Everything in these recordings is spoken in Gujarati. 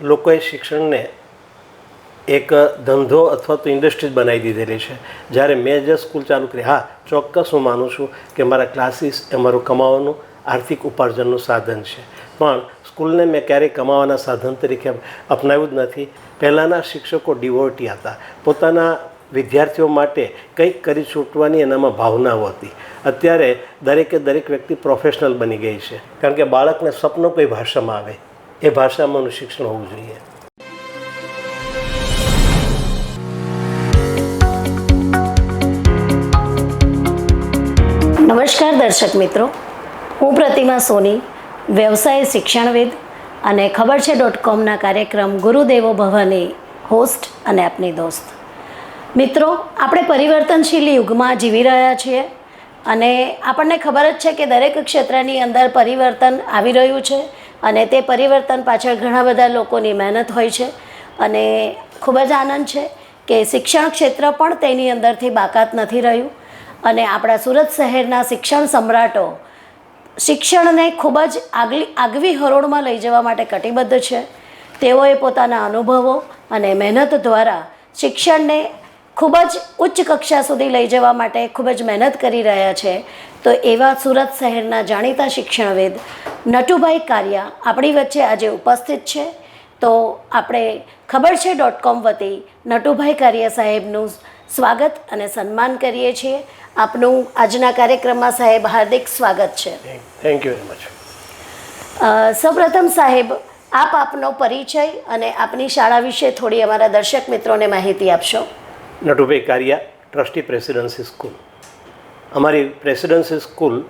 લોકોએ શિક્ષણને એક ધંધો અથવા તો ઇન્ડસ્ટ્રી જ બનાવી દીધેલી છે. જ્યારે મેં જે સ્કૂલ ચાલુ કરી, હા, ચોક્કસ હું માનું છું કે મારા ક્લાસીસ એ મારું કમાવાનું આર્થિક ઉપાર્જનનું સાધન છે. પણ સ્કૂલને મેં ક્યારેય કમાવાના સાધન તરીકે અપનાવ્યું જ નથી. પહેલાંના શિક્ષકો ડિવોટી હતા. પોતાના વિદ્યાર્થીઓ માટે કંઈક કરી છૂટવાની એનામાં ભાવનાઓ હતી. અત્યારે દરેકે દરેક વ્યક્તિ પ્રોફેશનલ બની ગઈ છે. કારણ કે બાળકને સ્વપ્ન કોઈ ભાષામાં આવે. એ ભાષામાં શિક્ષણ હોવું જોઈએ. નમસ્કાર દર્શક મિત્રો. હું પ્રતિમા સોની, વ્યવસાય શિક્ષણવિદ અને ખબર છે ડોટ કોમના કાર્યક્રમ ગુરુદેવો ભવાની હોસ્ટ અને આપની દોસ્ત. મિત્રો, આપણે પરિવર્તનશીલ યુગમાં જીવી રહ્યા છીએ અને આપણને ખબર જ છે કે દરેક ક્ષેત્રની અંદર પરિવર્તન આવી રહ્યું છે. અને તે પરિવર્તન પાછળ ઘણા બધા લોકોની મહેનત હોય છે. અને ખૂબ જ આનંદ છે કે શિક્ષણ ક્ષેત્ર પણ તેની અંદરથી બાકાત નથી રહ્યું. અને આપણા સુરત શહેરના શિક્ષણ સમ્રાટો શિક્ષણને ખૂબ જ આગલી, આગવી હરોળમાં લઈ જવા માટે કટિબદ્ધ છે. તેઓએ પોતાના અનુભવો અને મહેનત દ્વારા શિક્ષણને ખૂબ જ ઉચ્ચ કક્ષા સુધી લઈ જવા માટે ખૂબ જ મહેનત કરી રહ્યા છે. તો એવા સુરત શહેરના જાણીતા શિક્ષણવિદ નટુભાઈ કારિયા આપણી વચ્ચે આજે ઉપસ્થિત છે. તો આપણે ખબર છે ડોટ કોમ વતી નટુભાઈ કારિયા સાહેબનું સ્વાગત અને સન્માન કરીએ છીએ. આપનું આજના કાર્યક્રમમાં સાહેબ હાર્દિક સ્વાગત છે. થેન્ક યુ વેરી મચ સૌપ્રથમ સાહેબ આપ આપનો પરિચય અને આપની શાળા વિશે થોડી અમારા દર્શક મિત્રોને માહિતી આપશો. Natubhai Kariya, trustee presidency school. અમારી પ્રેસિડેન્સી સ્કૂલ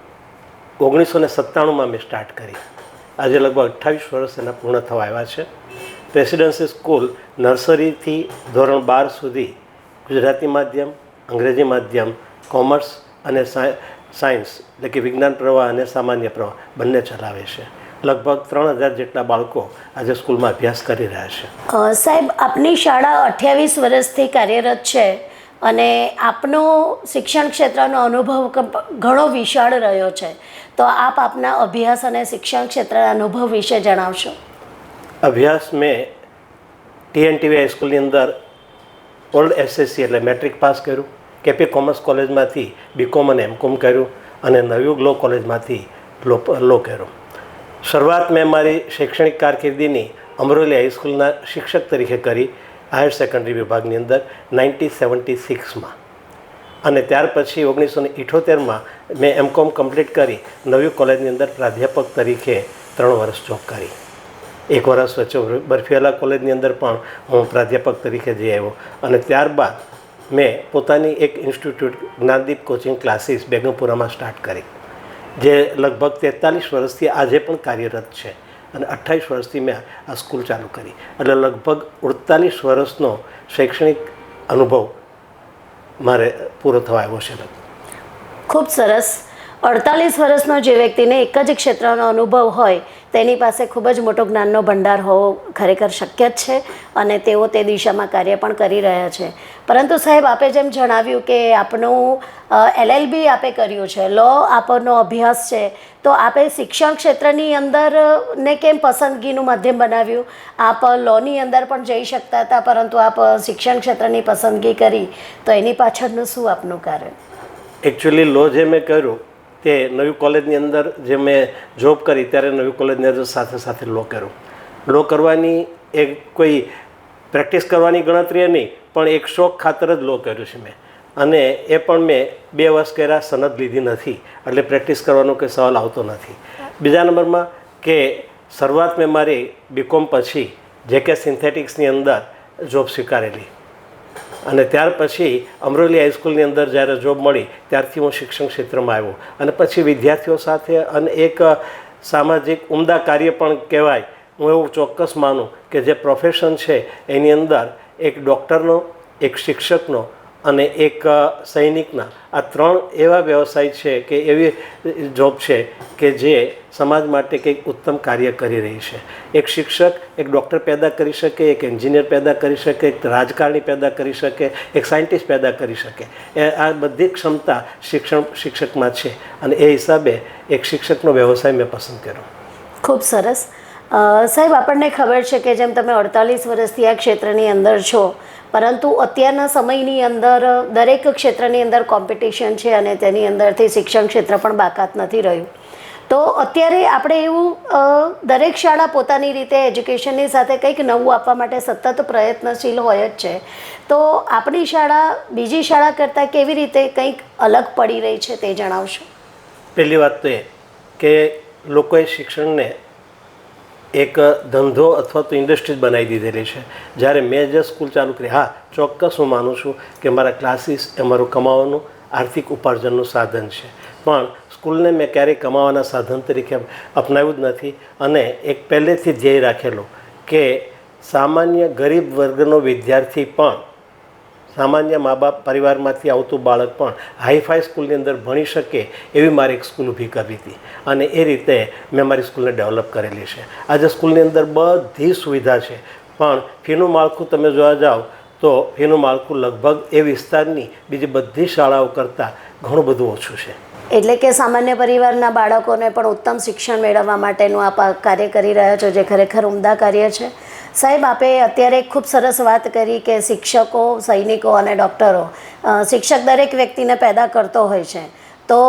ઓગણીસો ને સત્તાણુંમાં મેં સ્ટાર્ટ કરી. આજે લગભગ અઠ્ઠાવીસ વર્ષ એના પૂર્ણ થવા આવ્યા છે. પ્રેસિડેન્સી સ્કૂલ નર્સરીથી ધોરણ બાર સુધી ગુજરાતી માધ્યમ, અંગ્રેજી માધ્યમ, કોમર્સ અને સાયન્સ એટલે કે વિજ્ઞાન પ્રવાહ અને સામાન્ય પ્રવાહ બંને ચલાવે છે. લગભગ ત્રણ હજાર જેટલા બાળકો આજે સ્કૂલમાં અભ્યાસ કરી રહ્યા છે. સાહેબ આપની શાળા અઠ્યાવીસ વર્ષથી કાર્યરત છે અને આપનો શિક્ષણ ક્ષેત્રનો અનુભવ ઘણો વિશાળ રહ્યો છે. તો આપ આપના અભ્યાસ અને શિક્ષણ ક્ષેત્રના અનુભવ વિશે જણાવશો. અભ્યાસ મેં ટીએનટીવી હાઈસ્કૂલની અંદર ઓલ્ડ એસએસસી એટલે મેટ્રિક પાસ કર્યું કેપી કોમર્સ કોલેજમાંથી બીકોમ અને એમકોમ કર્યું અને નવયુગ લો કોલેજમાંથી લો લો કર્યું. શરૂઆત મેં મારી શૈક્ષણિક કારકિર્દીની અમરોલી હાઈસ્કૂલના શિક્ષક તરીકે કરી હાયર સેકન્ડરી વિભાગની અંદર નાઇન્ટી સેવન્ટી સિક્સમાં અને ત્યાર પછી ઓગણીસો ને ઇઠોતેરમાં મેં એમ કોમ કમ્પ્લીટ કરી નવી કોલેજની અંદર પ્રાધ્યાપક તરીકે ત્રણ વર્ષ જોબ કરી. એક વર્ષ વચ્ચે બરફીવાલા કોલેજની અંદર પણ હું પ્રાધ્યાપક તરીકે જઈ આવ્યો. અને ત્યારબાદ મેં પોતાની એક ઇન્સ્ટિટ્યૂટ જ્ઞાનદીપ કોચિંગ ક્લાસીસ બેગમપુરામાં સ્ટાર્ટ કરી. જે લગભગ તેતાલીસ વર્ષથી આજે પણ કાર્યરત છે અને અઠ્ઠાવીસ વર્ષથી મેં આ સ્કૂલ ચાલુ કરી. એટલે લગભગ અડતાલીસ વર્ષનો શૈક્ષણિક અનુભવ મારે પૂરો થવા આવ્યો છે. ખૂબ સરસ. અડતાલીસ વર્ષનો જે વ્યક્તિને એક જ ક્ષેત્રનો અનુભવ હોય તેની પાસે ખૂબ જ મોટો જ્ઞાનનો ભંડાર હોવો ખરેખર શક્ય જ છે અને તેઓ તે દિશામાં કાર્ય પણ કરી રહ્યા છે. પરંતુ સાહેબ, આપે જેમ જણાવ્યું કે આપનું એલએલબી આપે કર્યું છે, લો આપનો અભ્યાસ છે, તો આપે શિક્ષણ ક્ષેત્રની અંદર ને કેમ પસંદગીનું માધ્યમ બનાવ્યું? આપ લોની અંદર પણ જઈ શકતા હતા, પરંતુ આપ શિક્ષણ ક્ષેત્રની પસંદગી કરી, તો એની પાછળનું શું આપનું કારણ? એકચ્યુઅલી લો જે મેં કર્યું તે નવી કોલેજની અંદર જે મેં જોબ કરી ત્યારે નવી કોલેજની અંદર સાથે સાથે લો કર્યું. લો કરવાની એ કોઈ પ્રેક્ટિસ કરવાની ગણતરી નહીં, પણ એક શોખ ખાતર જ લો કર્યું છે મેં. અને એ પણ મેં બે વર્ષ કર્યા, સનદ લીધી નથી. એટલે પ્રેક્ટિસ કરવાનો કોઈ સવાલ આવતો નથી. બીજા નંબરમાં કે શરૂઆત મેં મારી બીકોમ પછી જે કે સિન્થેટિક્સની અંદર જોબ સ્વીકારેલી. અને ત્યાર પછી અમરોલી હાઈસ્કૂલની અંદર જ્યારે જોબ મળી, ત્યારથી હું શિક્ષણ ક્ષેત્રમાં આવ્યો. અને પછી વિદ્યાર્થીઓ સાથે અને એક સામાજિક ઉમદા કાર્ય પણ કહેવાય. હું એવું ચોક્કસ માનું કે જે પ્રોફેશન છે, એની અંદર એક ડૉક્ટરનો એક શિક્ષકનો અને એક સૈનિકના આ ત્રણ એવા વ્યવસાય છે કે એવી જોબ છે કે જે સમાજ માટે કંઈક ઉત્તમ કાર્ય કરી રહી છે. એક શિક્ષક, એક ડૉક્ટર પેદા કરી શકે, એક એન્જિનિયર પેદા કરી શકે, એક રાજકારણી પેદા કરી શકે, એક સાયન્ટિસ્ટ પેદા કરી શકે. એ આ બધી ક્ષમતા શિક્ષણ, શિક્ષકમાં છે. અને એ હિસાબે એક શિક્ષકનો વ્યવસાય મેં પસંદ કર્યો. ખૂબ સરસ. સાહેબ, આપણને ખબર છે કે જેમ તમે અડતાલીસ વર્ષથી આ ક્ષેત્રની અંદર છો પરંતુ અત્યારના સમયની અંદર દરેક ક્ષેત્રની અંદર કોમ્પિટિશન છે અને તેની અંદરથી શિક્ષણ ક્ષેત્ર પણ બાકાત નથી રહ્યું. તો અત્યારે આપણે એવું દરેક શાળા પોતાની રીતે એજ્યુકેશનની સાથે કંઈક નવું આપવા માટે સતત પ્રયત્નશીલ હોય જ છે. તો આપણી શાળા બીજી શાળા કરતાં કેવી રીતે કંઈક અલગ પડી રહી છે તે જણાવશો? પહેલી વાત તો એ કે લોકોએ શિક્ષણને એક ધંધો અથવા તો ઇન્ડસ્ટ્રી બનાવી દીધેલી છે. જ્યારે મેં જે સ્કૂલ ચાલુ કરી, હા, ચોક્કસ હું માનું છું કે મારા ક્લાસીસ એ મારું કમાવાનું આર્થિક ઉપાર્જનનું સાધન છે. પણ સ્કૂલને મેં ક્યારેય કમાવાના સાધન તરીકે અપનાવ્યું જ નથી અને એક પહેલેથી ધ્યેય રાખેલો કે સામાન્ય ગરીબ વર્ગનો વિદ્યાર્થી પણ સામાન્ય મા બાપ પરિવારમાંથી આવતું બાળક પણ હાઈફાઈ સ્કૂલની અંદર ભણી શકે એવી મારી એક સ્કૂલ ઊભી કરી હતી. અને એ રીતે મેં મારી સ્કૂલને ડેવલપ કરેલી છે. આજે સ્કૂલની અંદર બધી સુવિધા છે. પણ ફીનું માળખું તમે જોવા જાઓ તો ફીનું માળખું લગભગ એ વિસ્તારની બીજી બધી શાળાઓ કરતાં ઘણું બધું ઓછું છે. એટલે કે સામાન્ય પરિવારના બાળકોને પણ ઉત્તમ શિક્ષણ મેળવવા માટેનું આ કાર્ય કરી રહ્યા છો, જે ખરેખર ઉમદા કાર્ય છે? સાહેબ, આપે અત્યારે ખૂબ સરસ વાત કરી કે શિક્ષકો, સૈનિકો અને ડૉક્ટરો શિક્ષક દરેક વ્યક્તિને પેદા કરતો હોય છે. તો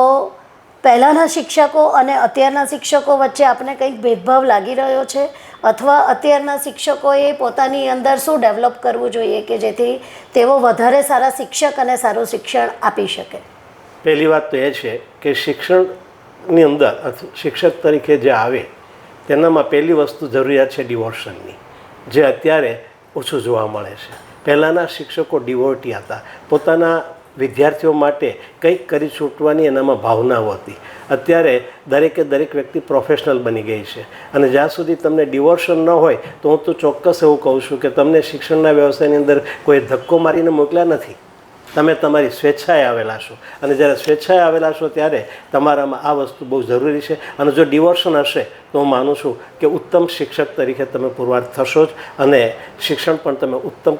પહેલાંના શિક્ષકો અને અત્યારના શિક્ષકો વચ્ચે આપણે કંઈક ભેદભાવ લાગી રહ્યો છે? અથવા અત્યારના શિક્ષકોએ પોતાની અંદર શું ડેવલપ કરવું જોઈએ કે જેથી તેઓ વધારે સારા શિક્ષક અને સારું શિક્ષણ આપી શકે? પહેલી વાત તો એ છે કે શિક્ષણની અંદર શિક્ષક તરીકે જે આવે, તેનામાં પહેલી વસ્તુ જરૂરિયાત છે ડિવોર્શનની જે અત્યારે ઓછું જોવા મળે છે. પહેલાંના શિક્ષકો ડિવોટી હતા. પોતાના વિદ્યાર્થીઓ માટે કંઈક કરી છૂટવાની એનામાં ભાવનાઓ હતી. અત્યારે દરેકે દરેક વ્યક્તિ પ્રોફેશનલ બની ગઈ છે. અને જ્યાં સુધી તમને ડિવોર્શન ન હોય, તો હું તો ચોક્કસ એવું કહું છું કે તમને શિક્ષણના વ્યવસાયની અંદર કોઈ ધક્કો મારીને મોકલ્યા નથી. તમે તમારી સ્વેચ્છાએ આવેલા છો. અને જ્યારે સ્વેચ્છાએ આવેલા છો ત્યારે તમારામાં આ વસ્તુ બહુ જરૂરી છે. અને જો ડિવોર્શન હશે તો હું માનું છું કે ઉત્તમ શિક્ષક તરીકે તમે પુરવાર થશો જ અને શિક્ષણ પણ તમે ઉત્તમ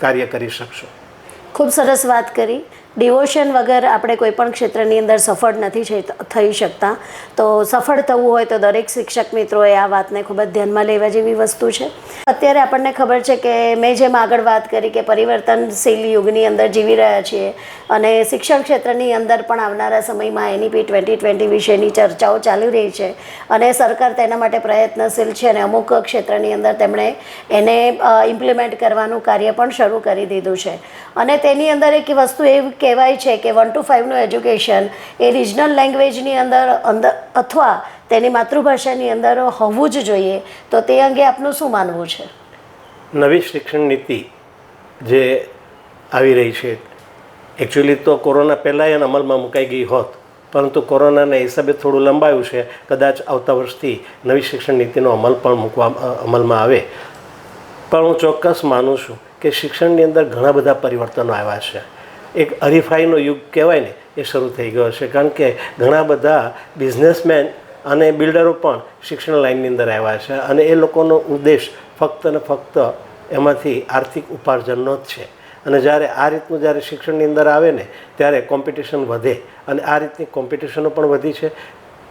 કાર્ય કરી શકશો. ખૂબ સરસ વાત કરી. ડિવોશન વગર આપણે કોઈ પણ ક્ષેત્રની અંદર સફળ નથી થઈ શકતા. તો સફળ થવું હોય તો દરેક શિક્ષક મિત્રોએ આ વાતને ખૂબ જ ધ્યાનમાં લેવા જેવી વસ્તુ છે. અત્યારે આપણને ખબર છે કે મેં જેમ આગળ વાત કરી કે પરિવર્તનશીલ યુગની અંદર જીવી રહ્યા છીએ અને શિક્ષણ ક્ષેત્રની અંદર પણ આવનારા સમયમાં એનઈપી ટ્વેન્ટી ટ્વેન્ટી વિશેની ચર્ચાઓ ચાલી રહી છે અને સરકાર તેના માટે પ્રયત્નશીલ છે અને અમુક ક્ષેત્રની અંદર તેમણે એને ઇમ્પ્લિમેન્ટ કરવાનું કાર્ય પણ શરૂ કરી દીધું છે. અને તેની અંદર એક વસ્તુ એ કહેવાય છે કે વન ટુ ફાઇવનું એજ્યુકેશન એ રિજનલ લેંગ્વેજની અંદર અંદર અથવા તેની માતૃભાષાની અંદર હોવું જ જોઈએ. તો તે અંગે આપનું શું માનવું છે? નવી શિક્ષણ નીતિ જે આવી રહી છે એકચ્યુઅલી તો કોરોના પહેલાં એને અમલમાં મુકાઈ ગઈ હોત. પરંતુ કોરોનાના હિસાબે થોડું લંબાયું છે. કદાચ આવતા વર્ષથી નવી શિક્ષણ નીતિનો અમલ પણ મૂકવા અમલમાં આવે. પણ હું ચોક્કસ માનું છું કે શિક્ષણની અંદર ઘણા બધા પરિવર્તનો આવ્યા છે. એક હરીફાઈનો યુગ કહેવાય ને, એ શરૂ થઈ ગયો છે. કારણ કે ઘણા બધા બિઝનેસમેન અને બિલ્ડરો પણ શિક્ષણ લાઇનની અંદર આવ્યા છે. અને એ લોકોનો ઉદ્દેશ ફક્ત ને ફક્ત એમાંથી આર્થિક ઉપાર્જનનો જ છે. અને જ્યારે આ રીતનું જ્યારે શિક્ષણની અંદર આવે ને, ત્યારે કોમ્પિટિશન વધે. અને આ રીતની કોમ્પિટિશનો પણ વધી છે.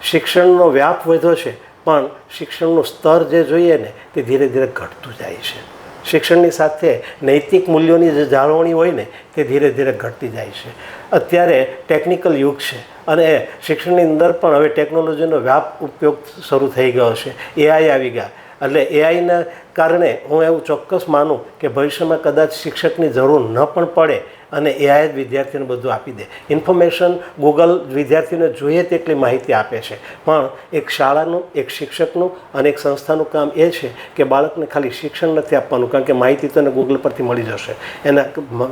શિક્ષણનો વ્યાપ વધ્યો છે, પણ શિક્ષણનું સ્તર જે જોઈએ ને, તે ધીરે ધીરે ઘટતું જાય છે. શિક્ષણની સાથે નૈતિક મૂલ્યોની જે જાળવણી હોય ને, તે ધીરે ધીરે ઘટતી જાય છે. અત્યારે ટેકનિકલ યુગ છે અને શિક્ષણની અંદર પણ હવે ટેકનોલોજીનો વ્યાપ ઉપયોગ શરૂ થઈ ગયો છે. એઆઈ આવી ગયા. એટલે એઆઈના કારણે હું એવું ચોક્કસ માનું કે ભવિષ્યમાં કદાચ શિક્ષકની જરૂર ન પણ પડે અને એઆઈ જ વિદ્યાર્થીને બધું આપી દે. ઇન્ફોર્મેશન ગૂગલ વિદ્યાર્થીને જોઈએ તેટલી માહિતી આપે છે. પણ એક શાળાનું, એક શિક્ષકનું અને એક સંસ્થાનું કામ એ છે કે બાળકને ખાલી શિક્ષણ નથી આપવાનું, કારણ કે માહિતી તને ગૂગલ પરથી મળી જશે. એના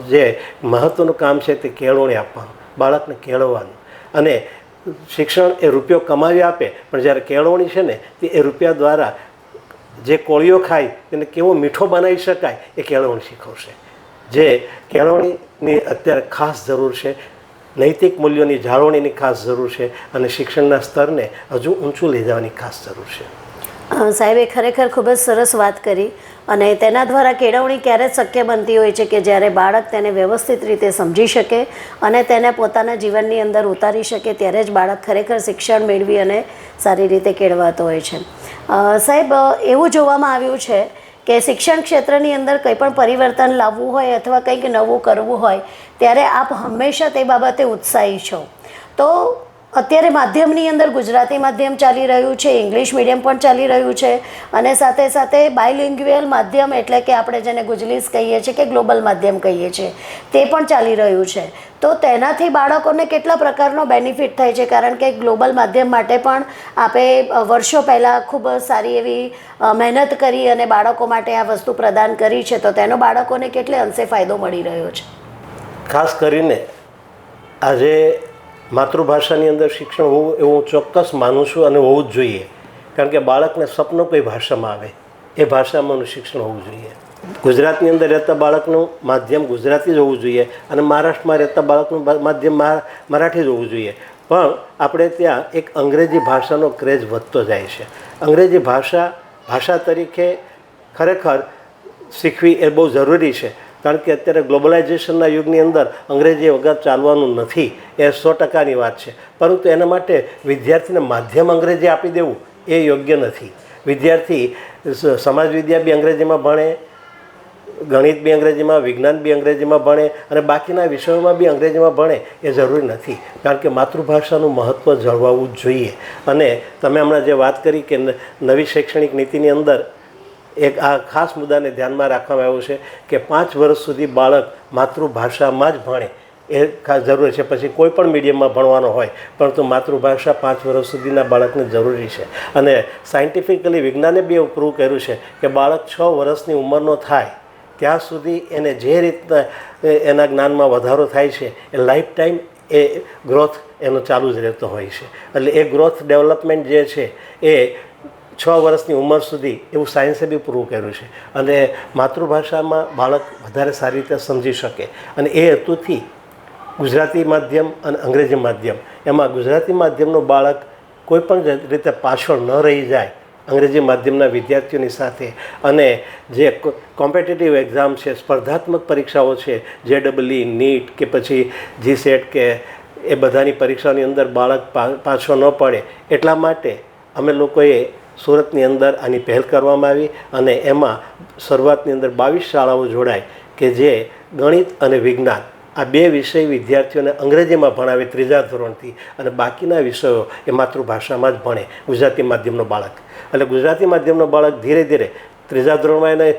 જે મહત્ત્વનું કામ છે તે કેળવણી આપવાનું, બાળકને કેળવવાનું. અને શિક્ષણ એ રૂપિયો કમાવી આપે, પણ જ્યારે કેળવણી છે ને, તે એ રૂપિયા દ્વારા જે કોળીઓ ખાય તેને કેવો મીઠો બનાવી શકાય એ કેળવણી શીખવશે. જે કેળવણીની અત્યારે ખાસ જરૂર છે, નૈતિક મૂલ્યોની જાળવણીની ખાસ જરૂર છે અને શિક્ષણના સ્તરને હજુ ઊંચું લઈ જવાની ખાસ જરૂર છે. સાહેબે ખરેખર ખૂબ જ સરસ વાત કરી. અને તેના દ્વારા કેળવણી ક્યારે શક્ય બનતી હોય છે કે જ્યારે બાળક તેને વ્યવસ્થિત રીતે સમજી શકે અને તેને પોતાના જીવનની અંદર ઉતારી શકે ત્યારે જ બાળક ખરેખર શિક્ષણ મેળવી અને સારી રીતે કેળવાતો હોય છે. સાહેબ એવું જોવામાં આવ્યું છે કે શિક્ષણ ક્ષેત્રની અંદર કંઈ પણ પરિવર્તન લાવવું હોય અથવા કંઈક નવું કરવું હોય, ત્યારે આપ હંમેશા તે બાબતે ઉત્સાહી છો. તો અત્યારે માધ્યમની અંદર ગુજરાતી માધ્યમ ચાલી રહ્યું છે, ઇંગ્લિશ મીડિયમ પણ ચાલી રહ્યું છે અને સાથે સાથે બાયલિંગ્યુઅલ માધ્યમ એટલે કે આપણે જેને ગુજલીસ કહીએ છીએ કે ગ્લોબલ માધ્યમ કહીએ છીએ, તે પણ ચાલી રહ્યું છે. તો તેનાથી બાળકોને કેટલા પ્રકારનો બેનિફિટ થાય છે? કારણ કે ગ્લોબલ માધ્યમ માટે પણ આપે વર્ષો પહેલાં ખૂબ સારી એવી મહેનત કરી અને બાળકો માટે આ વસ્તુ પ્રદાન કરી છે, તો તેનો બાળકોને કેટલે અંશે ફાયદો મળી રહ્યો છે? ખાસ કરીને આજે માતૃભાષાની અંદર શિક્ષણ હોવું એવું હું ચોક્કસ માનું છું અને હોવું જ જોઈએ. કારણ કે બાળકને સપનું કઈ ભાષામાં આવે, એ ભાષામાં એનું શિક્ષણ હોવું જોઈએ. ગુજરાતની અંદર રહેતા બાળકનું માધ્યમ ગુજરાતી જ હોવું જોઈએ અને મહારાષ્ટ્રમાં રહેતા બાળકનું માધ્યમ મરાઠી જ હોવું જોઈએ. પણ આપણે ત્યાં એક અંગ્રેજી ભાષાનો ક્રેઝ વધતો જાય છે. અંગ્રેજી ભાષા ભાષા તરીકે ખરેખર શીખવી એ બહુ જરૂરી છે. કારણ કે અત્યારે ગ્લોબલાઇઝેશનના યુગની અંદર અંગ્રેજી વગર ચાલવાનું નથી. એ સો ટકાની વાત છે. પરંતુ એના માટે વિદ્યાર્થીને માધ્યમ અંગ્રેજી આપી દેવું એ યોગ્ય નથી. વિદ્યાર્થી સમાજ વિદ્યા બી અંગ્રેજીમાં ભણે, ગણિત બી અંગ્રેજીમાં, વિજ્ઞાન બી અંગ્રેજીમાં ભણે અને બાકીના વિષયોમાં બી અંગ્રેજીમાં ભણે એ જરૂરી નથી. કારણ કે માતૃભાષાનું મહત્ત્વ જળવાવું જોઈએ. અને તમે હમણાં જે વાત કરી કે નવી શૈક્ષણિક નીતિની અંદર એક આ ખાસ મુદ્દાને ધ્યાનમાં રાખવામાં આવ્યું છે કે પાંચ વર્ષ સુધી બાળક માતૃભાષામાં જ ભણે. એ ખાસ જરૂરી છે. પછી કોઈ પણ મીડિયમમાં ભણવાનો હોય, પરંતુ માતૃભાષા પાંચ વર્ષ સુધીના બાળકને જરૂરી છે. અને સાયન્ટિફિકલી વિજ્ઞાને બી એવું પ્રૂવ કર્યું છે કે બાળક છ વર્ષની ઉંમરનો થાય, ત્યાં સુધી એને જે રીતના એના જ્ઞાનમાં વધારો થાય છે, એ લાઈફ ટાઈમ એ ગ્રોથ એનો ચાલુ જ રહેતો હોય છે. એટલે એ ગ્રોથ ડેવલપમેન્ટ જે છે એ છ વર્ષની ઉંમર સુધી એવું સાયન્સે બી પૂરું કર્યું છે. અને માતૃભાષામાં બાળક વધારે સારી રીતે સમજી શકે. અને એ હેતુથી ગુજરાતી માધ્યમ અને અંગ્રેજી માધ્યમ, એમાં ગુજરાતી માધ્યમનું બાળક કોઈપણ રીતે પાછળ ન રહી જાય અંગ્રેજી માધ્યમના વિદ્યાર્થીઓની સાથે. અને જે કોમ્પિટિટિવ એક્ઝામ છે, સ્પર્ધાત્મક પરીક્ષાઓ છે જે ડબલઈ નીટ કે પછી જી સેટ કે એ બધાની પરીક્ષાની અંદર બાળક પાછો ન પડે. એટલા માટે અમે લોકોએ સુરતની અંદર આની પહેલ કરવામાં આવી અને એમાં શરૂઆતની અંદર બાવીસ શાળાઓ જોડાય કે જે ગણિત અને વિજ્ઞાન આ બે વિષય વિદ્યાર્થીઓને અંગ્રેજીમાં ભણાવે ત્રીજા ધોરણથી અને બાકીના વિષયો એ માતૃભાષામાં જ ભણે ગુજરાતી માધ્યમનો બાળક. એટલે ગુજરાતી માધ્યમનો બાળક ધીરે ધીરે ત્રીજા ધોરણમાં એને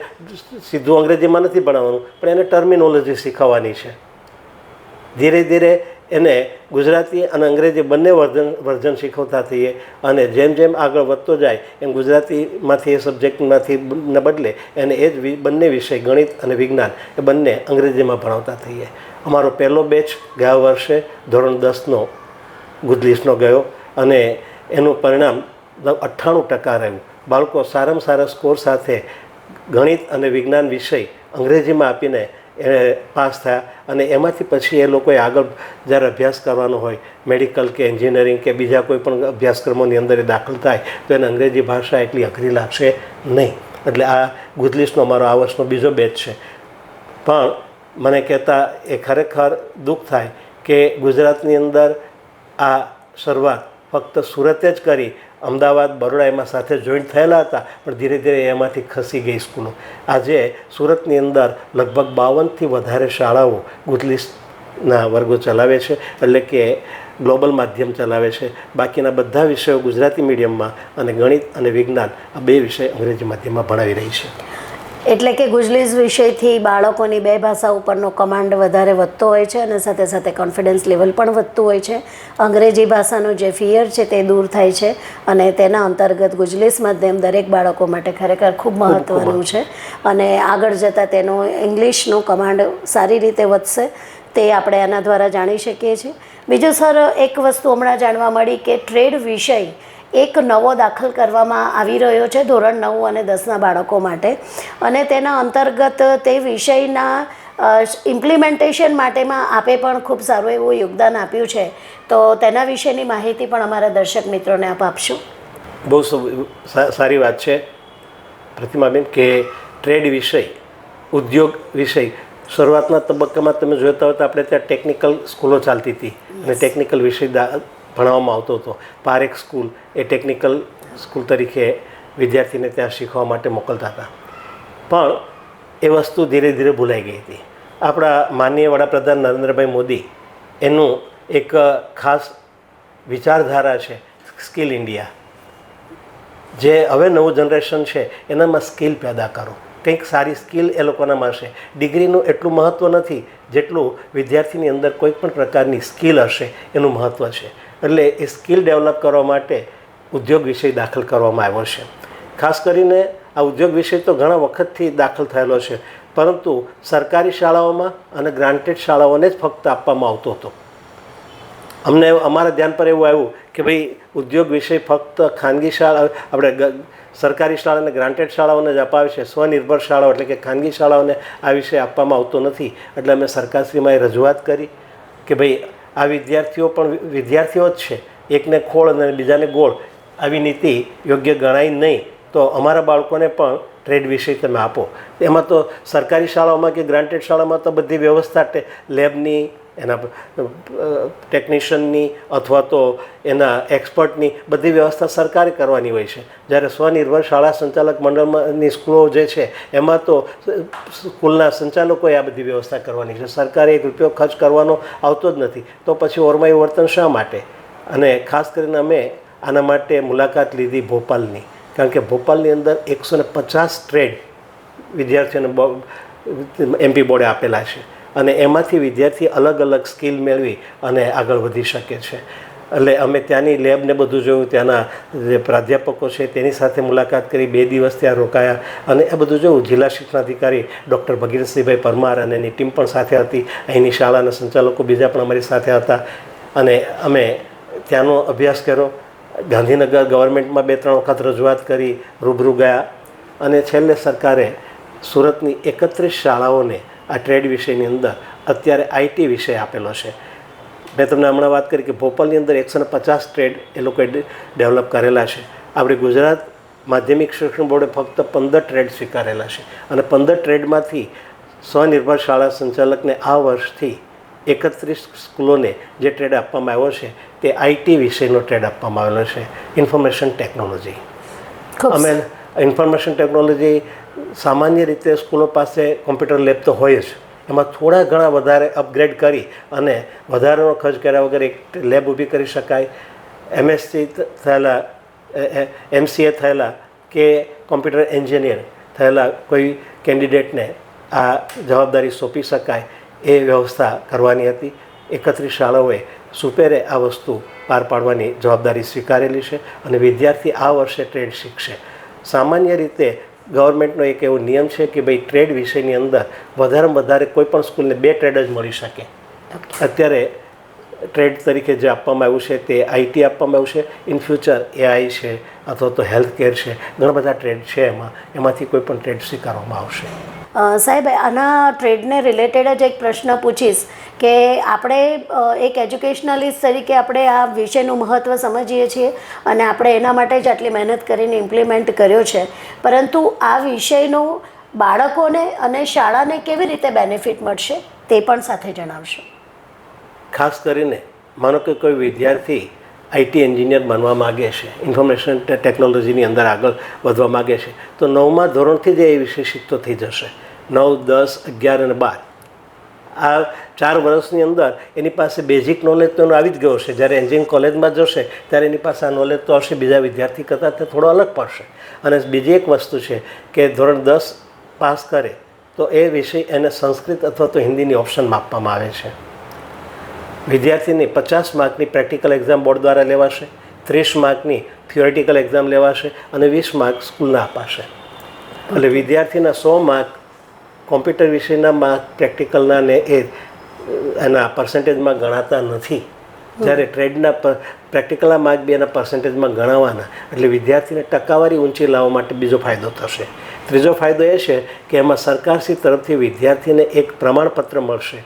સીધું અંગ્રેજીમાં નથી ભણાવવાનું, પણ એને ટર્મિનોલોજી શીખવવાની છે. ધીરે ધીરે એને ગુજરાતી અને અંગ્રેજી બંને વર્ઝન વર્ઝન શીખવતા થઈએ અને જેમ જેમ આગળ વધતો જાય, એમ ગુજરાતીમાંથી એ સબ્જેક્ટમાંથી ને બદલે એને એ જ બંને વિષય, ગણિત અને વિજ્ઞાન, એ બંને અંગ્રેજીમાં ભણાવતા થઈએ. અમારો પહેલો બેચ ગયા વર્ષે ધોરણ દસનો, ગુજલીસનો ગયો અને એનું પરિણામ અઠ્ઠાણું ટકા રહ્યું. બાળકો સારામાં સારા સ્કોર સાથે ગણિત અને વિજ્ઞાન વિષય અંગ્રેજીમાં આપીને એ પાસ થયા અને એમાંથી પછી એ લોકોએ આગળ જ્યારે અભ્યાસ કરવાનો હોય મેડિકલ કે એન્જિનિયરિંગ કે બીજા કોઈ પણ અભ્યાસક્રમોની અંદર એ દાખલ થાય, તો એને અંગ્રેજી ભાષા એટલી અઘરી લાગશે નહીં. એટલે આ ગુજલિસ્ટનો અમારો આ વર્ષનો બીજો બેચ છે. પણ મને કહેતા એ ખરેખર દુઃખ થાય કે ગુજરાતની અંદર આ શરૂઆત ફક્ત સુરતે જ કરી અમદાવાદ, બરોડા એમાં સાથે જોઈન્ટ થયેલા હતા, પણ ધીરે ધીરે એમાંથી ખસી ગઈ સ્કૂલો આજે સુરતની અંદર લગભગ બાવનથી વધારે શાળાઓ ગુજલિસ્ટના વર્ગો ચલાવે છે, એટલે કે ગ્લોબલ માધ્યમ ચલાવે છે. બાકીના બધા વિષયો ગુજરાતી મીડિયમમાં અને ગણિત અને વિજ્ઞાન આ બે વિષય અંગ્રેજી માધ્યમમાં ભણાવી રહી છે. એટલે કે ગુજલીસ વિષયથી બાળકોની બે ભાષા ઉપરનો કમાન્ડ વધારે વધતો હોય છે અને સાથે સાથે કોન્ફિડન્સ લેવલ પણ વધતું હોય છે. અંગ્રેજી ભાષાનું જે ફિયર છે તે દૂર થાય છે અને તેના અંતર્ગત ગુજલીસ માધ્યમ દરેક બાળકો માટે ખરેખર ખૂબ મહત્ત્વનું છે. અને આગળ જતાં તેનો ઇંગ્લિશનો કમાન્ડ સારી રીતે વધશે તે આપણે આના દ્વારા જાણી શકીએ છીએ. બીજું સર એક વસ્તુ હમણાં જાણવા મળી કે ટ્રેડ વિષય એક નવો દાખલ કરવામાં આવી રહ્યો છે ધોરણ નવ અને દસના બાળકો માટે. અને તેના અંતર્ગત તે વિષયના ઇમ્પ્લિમેન્ટેશન માટેમાં આપે પણ ખૂબ સારું એવું યોગદાન આપ્યું છે. તો તેના વિશેની માહિતી પણ અમારા દર્શક મિત્રોને આપ આપશો. બહુ સ- સારી વાત છે પ્રતિમાબેન કે ટ્રેડ વિષય ઉદ્યોગ વિષય શરૂઆતના તબક્કામાં તમે જોતા હોય તો આપણે ત્યાં ટેકનિકલ સ્કૂલો ચાલતી હતી. અને ટેકનિકલ વિષય ભણાવવામાં આવતો હતો. પારેખ સ્કૂલ એ ટેકનિકલ સ્કૂલ તરીકે વિદ્યાર્થીને ત્યાં શીખવા માટે મોકલતા હતા. પણ એ વસ્તુ ધીરે ધીરે ભૂલાઈ ગઈ હતી. આપણા માનનીય વડાપ્રધાન નરેન્દ્રભાઈ મોદી એનું એક ખાસ વિચારધારા છે, સ્કિલ ઇન્ડિયા. જે હવે નવું જનરેશન છે, એનામાં સ્કિલ પેદા કરો. કંઈક સારી સ્કિલ એ લોકોનામાં હશે ડિગ્રીનું એટલું મહત્ત્વ નથી જેટલું વિદ્યાર્થીની અંદર કોઈ પણ પ્રકારની સ્કિલ હશે એનું મહત્ત્વ છે. એટલે એ સ્કિલ ડેવલપ કરવા માટે ઉદ્યોગ વિષય દાખલ કરવામાં આવ્યો છે. ખાસ કરીને આ ઉદ્યોગ વિષય તો ઘણા વખતથી દાખલ થયેલો છે, પરંતુ સરકારી શાળાઓમાં અને ગ્રાન્ટેડ શાળાઓને જ ફક્ત આપવામાં આવતો હતો. અમને અમારા ધ્યાન પર એવું આવ્યું કે ભાઈ ઉદ્યોગ વિષય ફક્ત ખાનગી શાળા, આપણે સરકારી શાળાને ગ્રાન્ટેડ શાળાઓને જ અપાવે છે, સ્વનિર્ભર શાળાઓ એટલે કે ખાનગી શાળાઓને આ વિષય આપવામાં આવતો નથી. એટલે અમે સરકારશ્રીમાં એ રજૂઆત કરી કે ભાઈ આ વિદ્યાર્થીઓ પણ વિદ્યાર્થીઓ જ છે. એકને ખોળ અને બીજાને ગોળ. આવી નીતિ યોગ્ય ગણાય નહીં તો અમારા બાળકોને પણ ટ્રેડ વિષય તમે આપો. એમાં તો સરકારી શાળાઓમાં કે ગ્રાન્ટેડ શાળામાં તો બધી વ્યવસ્થા લેબની એના ટેકનિશિયનની અથવા તો એના એક્સપર્ટની બધી વ્યવસ્થા સરકારે કરવાની હોય છે. જ્યારે સ્વનિર્ભર શાળા સંચાલક મંડળની સ્કૂલો જે છે, એમાં તો સ્કૂલના સંચાલકોએ આ બધી વ્યવસ્થા કરવાની છે. સરકારે એક રૂપિયો ખર્ચ કરવાનો આવતો જ નથી. તો પછી ઓરમાયું વર્તન શા માટે? અને ખાસ કરીને અમે આના માટે મુલાકાત લીધી ભોપાલની. કારણ કે ભોપાલની અંદર એકસો ને પચાસ ટ્રેડ વિદ્યાર્થીઓને એમપી બોર્ડે આપેલા છે. અને એમાંથી વિદ્યાર્થી અલગ અલગ સ્કિલ મેળવી અને આગળ વધી શકે છે. એટલે અમે ત્યાંની લેબને બધું જોયું, ત્યાંના જે પ્રાધ્યાપકો છે તેની સાથે મુલાકાત કરી, બે દિવસ ત્યાં રોકાયા અને એ બધું જોયું. જિલ્લા શિક્ષણાધિકારી ડૉક્ટર ભગીરથસિંહભાઈ પરમાર અને એની ટીમ પણ સાથે હતી. અહીંની શાળાના સંચાલકો બીજા પણ અમારી સાથે હતા. અને અમે ત્યાંનો અભ્યાસ કર્યો. ગાંધીનગર ગવર્મેન્ટમાં બે ત્રણ વખત રજૂઆત કરી, રૂબરૂ ગયા અને છેલ્લે સરકારે સુરતની એકત્રીસ શાળાઓને આ ટ્રેડ વિષયની અંદર અત્યારે આઈટી વિષય આપેલો છે. મેં તમને હમણાં વાત કરી કે ભોપાલની અંદર એકસો ને પચાસ ટ્રેડ એ લોકોએ ડેવલપ કરેલા છે. આપણે ગુજરાત માધ્યમિક શિક્ષણ બોર્ડે ફક્ત પંદર ટ્રેડ સ્વીકારેલા છે અને પંદર ટ્રેડમાંથી સ્વનિર્ભર શાળા સંચાલકને આ વર્ષથી એકત્રીસ સ્કૂલોને જે ટ્રેડ આપવામાં આવ્યો છે તે આઈટી વિષયનો ટ્રેડ આપવામાં આવેલો છે. ઇન્ફોર્મેશન ટેકનોલોજી અમે ઇન્ફોર્મેશન ટેકનોલોજી સામાન્ય રીતે સ્કૂલો પાસે કોમ્પ્યુટર લેબ તો હોય જ. એમાં થોડા ઘણા વધારે અપગ્રેડ કરી અને વધારાનો ખર્ચ કર્યા વગર એક લેબ ઊભી કરી શકાય. એમએસસી થયેલા એમસીએ થયેલા કે કોમ્પ્યુટર એન્જિનિયર થયેલા કોઈ કેન્ડિડેટને આ જવાબદારી સોંપી શકાય એ વ્યવસ્થા કરવાની હતી. એકત્રીસ શાળાઓએ સુપેરે આ વસ્તુ પાર પાડવાની જવાબદારી સ્વીકારેલી છે અને વિદ્યાર્થી આ વર્ષે ટ્રેડ શીખશે. સામાન્ય રીતે ગવર્મેન્ટનો એક એવો નિયમ છે કે ભાઈ ટ્રેડ વિષયની અંદર વધારેમાં વધારે કોઈ પણ સ્કૂલને બે ટ્રેડ જ મળી શકે. અત્યારે ટ્રેડ તરીકે જે આપવામાં આવ્યું છે તે આઈટી આપવામાં આવ્યું છે. ઇન ફ્યુચર એઆઈ છે અથવા તો હેલ્થ કેર છે. ઘણા બધા ટ્રેડ છે એમાં. એમાંથી કોઈ પણ ટ્રેડ સ્વીકારવામાં આવશે. સાહેબ, આના ટ્રેડને રિલેટેડ જ એક પ્રશ્ન પૂછીશ કે આપણે એક એજ્યુકેશનલિસ્ટ તરીકે આપણે આ વિષયનું મહત્ત્વ સમજીએ છીએ અને આપણે એના માટે જ આટલી મહેનત કરીને ઇમ્પ્લિમેન્ટ કર્યો છે. પરંતુ આ વિષયનો બાળકોને અને શાળાને કેવી રીતે બેનિફિટ મળશે તે પણ સાથે જણાવશો. ખાસ કરીને માનો કે કોઈ વિદ્યાર્થી આઈટી એન્જિનિયર બનવા માગે છે, ઇન્ફોર્મેશન ટેકનોલોજીની અંદર આગળ વધવા માગે છે, તો નવમા ધોરણથી જ એ વિશે શીખતો થઈ જશે. નવ, દસ, અગિયાર અને બાર. આ ચાર વર્ષની અંદર એની પાસે બેઝિક નોલેજ તો એનો આવી જ ગયો છે જ્યારે એન્જિનિયરિંગ કોલેજમાં જશે, ત્યારે એની પાસે આ નોલેજ તો હશે, બીજા વિદ્યાર્થી કરતાં તે થોડો અલગ પડશે. અને બીજી એક વસ્તુ છે કે ધોરણ દસ પાસ કરે, તો એ વિષય એને સંસ્કૃત અથવા તો હિન્દીની ઓપ્શનમાં આપવામાં આવે છે. વિદ્યાર્થીની પચાસ માર્કની પ્રેક્ટિકલ એક્ઝામ બોર્ડ દ્વારા લેવાશે, ત્રીસ માર્કની થિયોરિટિકલ એક્ઝામ લેવાશે અને વીસ માર્ક સ્કૂલના અપાશે. એટલે વિદ્યાર્થીના સો માર્ક કોમ્પ્યુટર વિશેના માર્ક પ્રેક્ટિકલના ને એ એના પર્સન્ટેજમાં ગણાતા નથી. જ્યારે ટ્રેડના પ્રેક્ટિકલના માર્ક બી એના પર્સન્ટેજમાં ગણાવવાના એટલે વિદ્યાર્થીને ટકાવારી ઊંચી લાવવા માટે બીજો ફાયદો થશે. ત્રીજો ફાયદો એ છે કે એમાં સરકારશ્રી તરફથી વિદ્યાર્થીને એક પ્રમાણપત્ર મળશે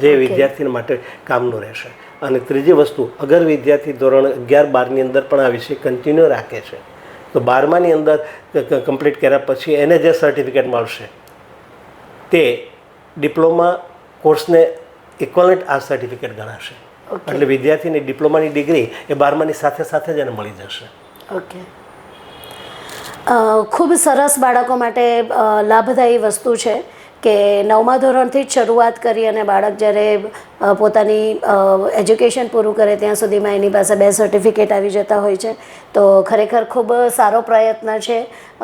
જે વિદ્યાર્થીને માટે કામનું રહેશે. અને ત્રીજી વસ્તુ અગર વિદ્યાર્થી ધોરણ અગિયાર બારની અંદર પણ આ વિષય કન્ટિન્યુ રાખે છે તો બારમાની અંદર કમ્પ્લીટ કર્યા પછી એને જે સર્ટિફિકેટ મળશે તે ડિપ્લોમા કોર્સને ઇક્વલન્ટ આ સર્ટિફિકેટ ગણાશે. એટલે વિદ્યાર્થીની ડિપ્લોમાની ડિગ્રી એ બારમાની સાથે સાથે જ એને મળી જશે. ઓકે ખૂબ સરસ બાળકો માટે લાભદાયી વસ્તુ છે કે નવમા ધોરણથી જ શરૂઆત કરી અને બાળક જ્યારે પોતાની એજ્યુકેશન પૂરું કરે ત્યાં સુધીમાં એની પાસે બે સર્ટિફિકેટ આવી જતા હોય છે. તો ખરેખર ખૂબ સારો પ્રયત્ન છે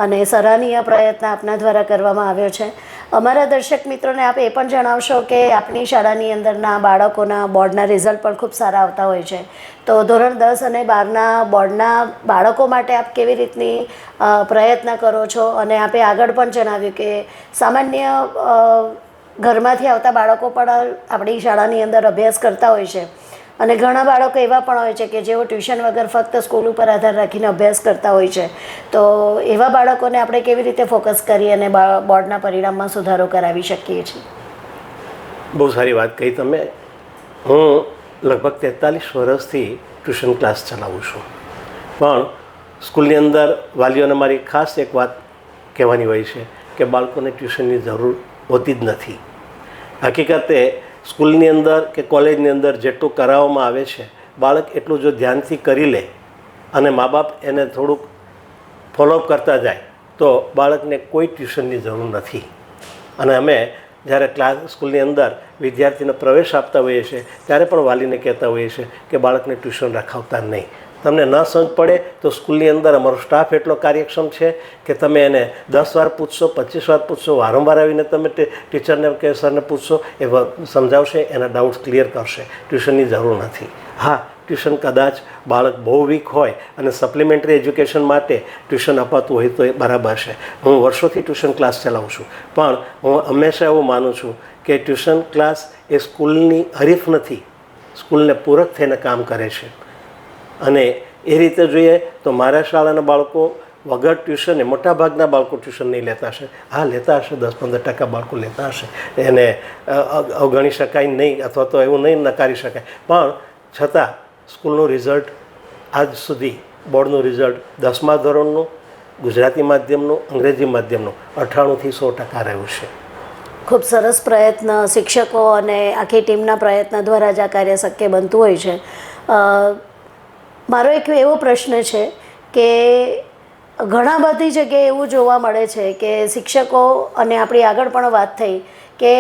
અને સરાહનીય પ્રયત્ન આપના દ્વારા કરવામાં આવ્યો છે. અમારા દર્શક મિત્રોને આપ એ પણ જણાવશો કે આપની શાળાની અંદરના બાળકોના બોર્ડના રિઝલ્ટ પણ ખૂબ સારા આવતા હોય છે. તો ધોરણ દસ અને બારના બોર્ડના બાળકો માટે આપ કેવી રીતની પ્રયત્ન કરો છો? અને આપે આગળ પણ જણાવ્યું કે સામાન્ય ઘરમાંથી આવતા બાળકો પણ આપણી શાળાની અંદર અભ્યાસ કરતા હોય છે. અને ઘણા બાળકો એવા પણ હોય છે કે જેઓ ટ્યુશન વગર ફક્ત સ્કૂલ ઉપર આધાર રાખીને અભ્યાસ કરતા હોય છે. તો એવા બાળકોને આપણે કેવી રીતે ફોકસ કરી અને બોર્ડના પરિણામમાં સુધારો કરાવી શકીએ છીએ? બહુ સારી વાત કહી તમે. હું લગભગ તેતાલીસ વર્ષથી ટ્યુશન ક્લાસ ચલાવું છું. પણ સ્કૂલની અંદર વાલીઓને મારી ખાસ એક વાત કહેવાની હોય છે કે બાળકોને ટ્યુશનની જરૂર હોતી જ નથી. હકીકતે સ્કૂલની અંદર કે કોલેજની અંદર જેટલું કરાવવામાં આવે છે, બાળક એટલું જો ધ્યાનથી કરી લે અને મા બાપ એને થોડુંક ફોલોઅપ કરતા જાય, તો બાળકને કોઈ ટ્યુશનની જરૂર નથી. અને અમે જ્યારે ક્લાસ, સ્કૂલની અંદર વિદ્યાર્થીને પ્રવેશ આપતા હોઈએ છીએ, ત્યારે પણ વાલીને કહેતા હોઈએ છીએ કે બાળકને ટ્યુશન રખાવતા નહીં. તમને ન સમજ પડે તો સ્કૂલની અંદર અમારો સ્ટાફ એટલો કાર્યક્ષમ છે કે તમે એને દસ વાર પૂછશો, પચીસ વાર પૂછશો, વારંવાર આવીને તમે ટીચરને કે સરને પૂછશો, એ સમજાવશે, એના ડાઉટ્સ ક્લિયર કરશે. ટ્યુશનની જરૂર નથી. હા, ટ્યુશન કદાચ બાળક બહુ વીક હોય અને સપ્લિમેન્ટરી એજ્યુકેશન માટે ટ્યુશન અપાતું હોય તો એ બરાબર છે. હું વર્ષોથી ટ્યુશન ક્લાસ ચલાવું છું. પણ હું હંમેશા એવું માનું છું કે ટ્યુશન ક્લાસ એ સ્કૂલની હરીફ નથી. સ્કૂલને પૂરક થઈને કામ કરે છે. અને એ રીતે જોઈએ તો મારા શાળાના બાળકો વગર ટ્યુશને, મોટાભાગના બાળકો ટ્યુશન નહીં લેતા હશે. હા, લેતા હશે, દસ પંદર ટકા બાળકો લેતા હશે. એને અવગણી શકાય નહીં અથવા તો એવું નહીં નકારી શકાય. પણ છતાં સ્કૂલનું રિઝલ્ટ આજ સુધી, બોર્ડનું રિઝલ્ટ દસમા ધોરણનું, ગુજરાતી માધ્યમનું, અંગ્રેજી માધ્યમનું અઠ્ઠાણુંથી સો ટકા રહ્યું છે. ખૂબ સરસ પ્રયત્ન શિક્ષકો અને આખી ટીમના પ્રયત્ન દ્વારા જ આ કાર્ય શક્ય બનતું હોય છે. મારો એક એવો પ્રશ્ન છે કે ઘણા બધી જગ્યાએ એવું જોવા મળે છે કે શિક્ષકો અને આપણી આગળ પણ વાત થઈ કે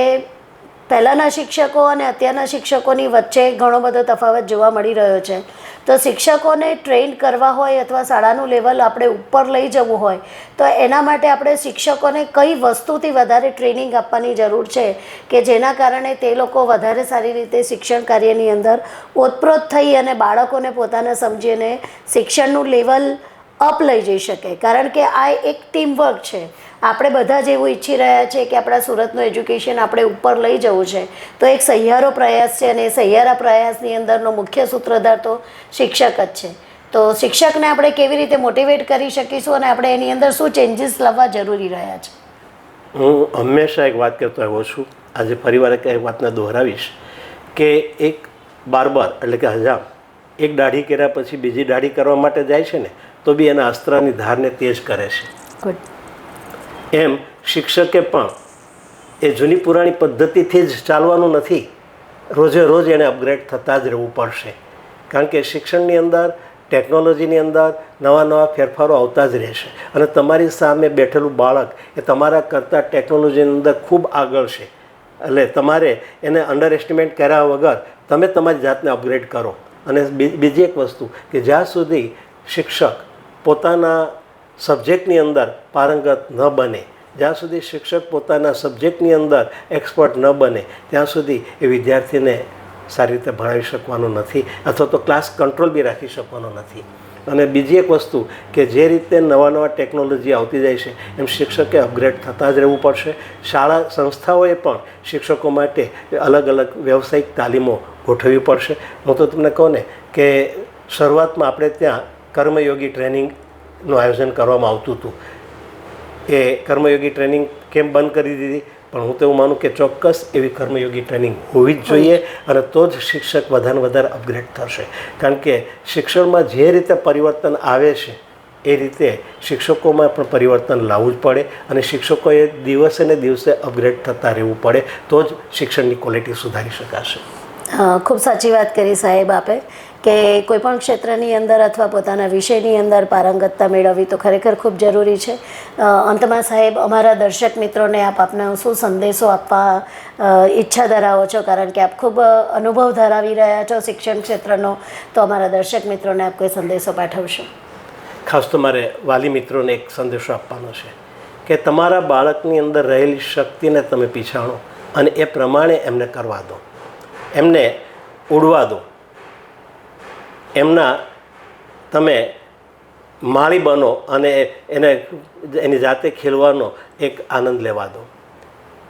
પહેલાંના શિક્ષકો અને અત્યારના શિક્ષકોની વચ્ચે ઘણો બધો તફાવત જોવા મળી રહ્યો છે. તો શિક્ષકોને ટ્રેન કરવા હોય અથવા શાળાનું લેવલ આપણે ઉપર લઈ જવું હોય, તો એના માટે આપણે શિક્ષકોને કઈ વસ્તુથી વધારે ટ્રેનિંગ આપવાની જરૂર છે કે જેના કારણે તે લોકો વધારે સારી રીતે શિક્ષણ કાર્યની અંદર ઓતપ્રોત થઈ અને બાળકોને પોતાને સમજીને શિક્ષણનું લેવલ અપ લઈ જઈ શકે? કારણ કે આ એક ટીમવર્ક છે. આપણે બધા જ એવું ઈચ્છી રહ્યા છે કે આપણા સુરતનું એજ્યુકેશન આપણે ઉપર લઈ જવું છે. તો એક સહિયારો પ્રયાસ છે અને એ સહિયારા પ્રયાસની અંદરનો મુખ્ય સૂત્રધાર તો શિક્ષક જ છે. તો શિક્ષકને આપણે કેવી રીતે મોટિવેટ કરી શકીશું અને આપણે એની અંદર શું ચેન્જીસ લાવવા જરૂરી રહ્યા છે? હું હંમેશા એક વાત કરતો આવ્યો છું આજે ફરીવાર એક વાતને દોહરાવીશ કે એક બાર્બર એટલે કે હજામ એક દાઢી કર્યા પછી બીજી દાઢી કરવા માટે જાય છે ને તો બી એના અસ્ત્રની ધારને તેજ કરે છે. ગુડ એમ શિક્ષકે પણ એ જૂની પુરાણી પદ્ધતિથી જ ચાલવાનું નથી. રોજે રોજ એને અપગ્રેડ થતાં જ રહેવું પડશે. કારણ કે શિક્ષણની અંદર ટેકનોલોજીની અંદર નવા નવા ફેરફારો આવતા જ રહેશે. અને તમારી સામે બેઠેલું બાળક એ તમારા કરતાં ટેકનોલોજીની અંદર ખૂબ આગળ છે. એટલે તમારે એને અંડર એસ્ટિમેટ કર્યા વગર તમે તમારી જાતને અપગ્રેડ કરો. અને બીજી એક વસ્તુ કે જ્યાં સુધી શિક્ષક પોતાના સબ્જેક્ટની અંદર પારંગત ન બને. જ્યાં સુધી શિક્ષક પોતાના સબ્જેક્ટની અંદર એક્સપર્ટ ન બને, ત્યાં સુધી એ વિદ્યાર્થીને સારી રીતે ભણાવી શકવાનો નથી અથવા તો ક્લાસ કંટ્રોલ બી રાખી શકવાનો નથી. અને બીજી એક વસ્તુ કે જે રીતે નવા નવા ટેકનોલોજી આવતી જાય છે, એમ શિક્ષકે અપગ્રેડ થતાં જ રહેવું પડશે. શાળા સંસ્થાઓએ પણ શિક્ષકો માટે અલગ અલગ વ્યવસાયિક તાલીમો ગોઠવવી પડશે. હું તો તમને કહું ને કે શરૂઆતમાં આપણે ત્યાં કર્મયોગી ટ્રેનિંગનું આયોજન કરવામાં આવતું હતું. એ કર્મયોગી ટ્રેનિંગ કેમ બંધ કરી દીધી? પણ હું તો એવું માનું કે ચોક્કસ એવી કર્મયોગી ટ્રેનિંગ હોવી જ જોઈએ અને તો જ શિક્ષક વધારે વધારે અપગ્રેડ થશે. કારણ કે શિક્ષણમાં જે રીતે પરિવર્તન આવે છે, એ રીતે શિક્ષકોમાં પણ પરિવર્તન લાવવું જ પડે અને શિક્ષકોએ દિવસે ને દિવસે અપગ્રેડ થતાં રહેવું પડે, તો જ શિક્ષણની ક્વોલિટી સુધારી શકાશે. હા ખૂબ સાચી વાત કરી સાહેબ આપે. કે કોઈપણ ક્ષેત્રની અંદર અથવા પોતાના વિષયની અંદર પારંગતતા મેળવવી તો ખરેખર ખૂબ જરૂરી છે. અંતમાં સાહેબ, અમારા દર્શક મિત્રોને આપ આપને શું સંદેશો આપવા ઈચ્છા ધરાવો છો? કારણ કે આપ ખૂબ અનુભવ ધરાવી રહ્યા છો શિક્ષણ ક્ષેત્રનો, તો અમારા દર્શક મિત્રોને આપ કોઈ સંદેશો પાઠવશો? ખાસ તો મારે વાલી મિત્રોને એક સંદેશો આપવાનો છે કે તમારા બાળકની અંદર રહેલી શક્તિને તમે પીછાણો અને એ પ્રમાણે એમને કરવા દો. એમને ઉડવા દો. એમના તમે માળી બનો અને એને એની જાતે ખેલવાનો એક આનંદ લેવા દો.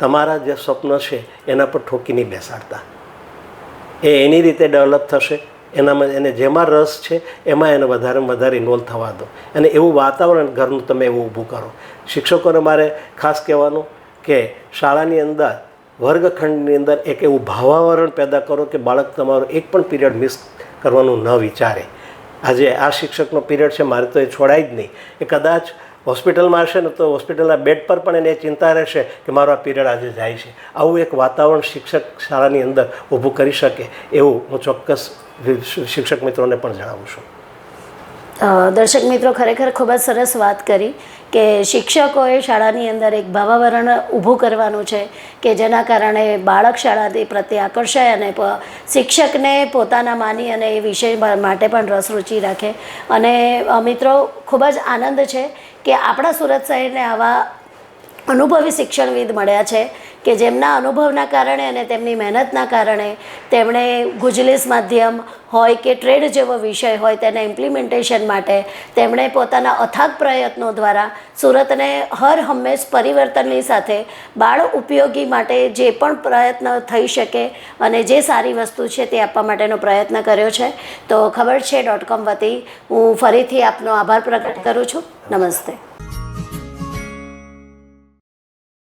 તમારા જે સ્વપ્ન છે એના પર ઠોકી નહીં બેસાડતા. એ એની રીતે ડેવલપ થશે, એનામાં એને જેમાં રસ છે એમાં એને વધારે વધારે ઇન્વોલ્વ થવા દો. અને એવું વાતાવરણ ઘરનું તમે એવું ઊભું કરો. શિક્ષકોને મારે ખાસ કહેવાનું કે શાળાની અંદર, વર્ગખંડની અંદર એક એવું ભાવાવરણ પેદા કરો કે બાળક તમારો એક પણ પીરિયડ મિસ કરવાનું ન વિચારે. આજે આ શિક્ષકનો પીરિયડ છે, મારે તો એ છોડાય જ નહીં. એ કદાચ હોસ્પિટલમાં હશે ને તો હોસ્પિટલના બેડ પર પણ એને ચિંતા રહેશે કે મારો આ પીરિયડ આજે જાય છે. આવું એક વાતાવરણ શિક્ષક શાળાની અંદર ઊભું કરી શકે એવું હું ચોક્કસ શિક્ષક મિત્રોને પણ જણાવું છું. દર્શક મિત્રો ખરેખર ખૂબ જ સરસ વાત કરી કે શિક્ષકોએ શાળાની અંદર એક ભાવાવરણ ઊભું કરવાનું છે કે જેના કારણે બાળક શાળાથી પ્રત્યે આકર્ષાય અને શિક્ષકને પોતાના માની અને એ વિષય માટે પણ રસ રુચિ રાખે. અને મિત્રો, ખૂબ જ આનંદ છે કે આપણા સુરત શહેરને આવા અનુભવી શિક્ષણવિદ મળ્યા છે. કે જેમના અનુભવના કારણે અને તેમની મહેનતના કારણે તેમણે ગુજલીસ માધ્યમ હોય કે ટ્રેડ જેવો વિષય હોય તેના ઇમ્પ્લિમેન્ટેશન માટે તેમણે પોતાના અથાગ પ્રયત્નો દ્વારા સુરતને હર હંમેશ પરિવર્તનની સાથે બાળ ઉપયોગી માટે જે પણ પ્રયત્ન થઈ શકે અને જે સારી વસ્તુ છે તે આપવા માટેનો પ્રયત્ન કર્યો છે. તો ખબર છે ડોટ કોમ વતી હું ફરીથી આપનો આભાર પ્રગટ કરું છું. નમસ્તે.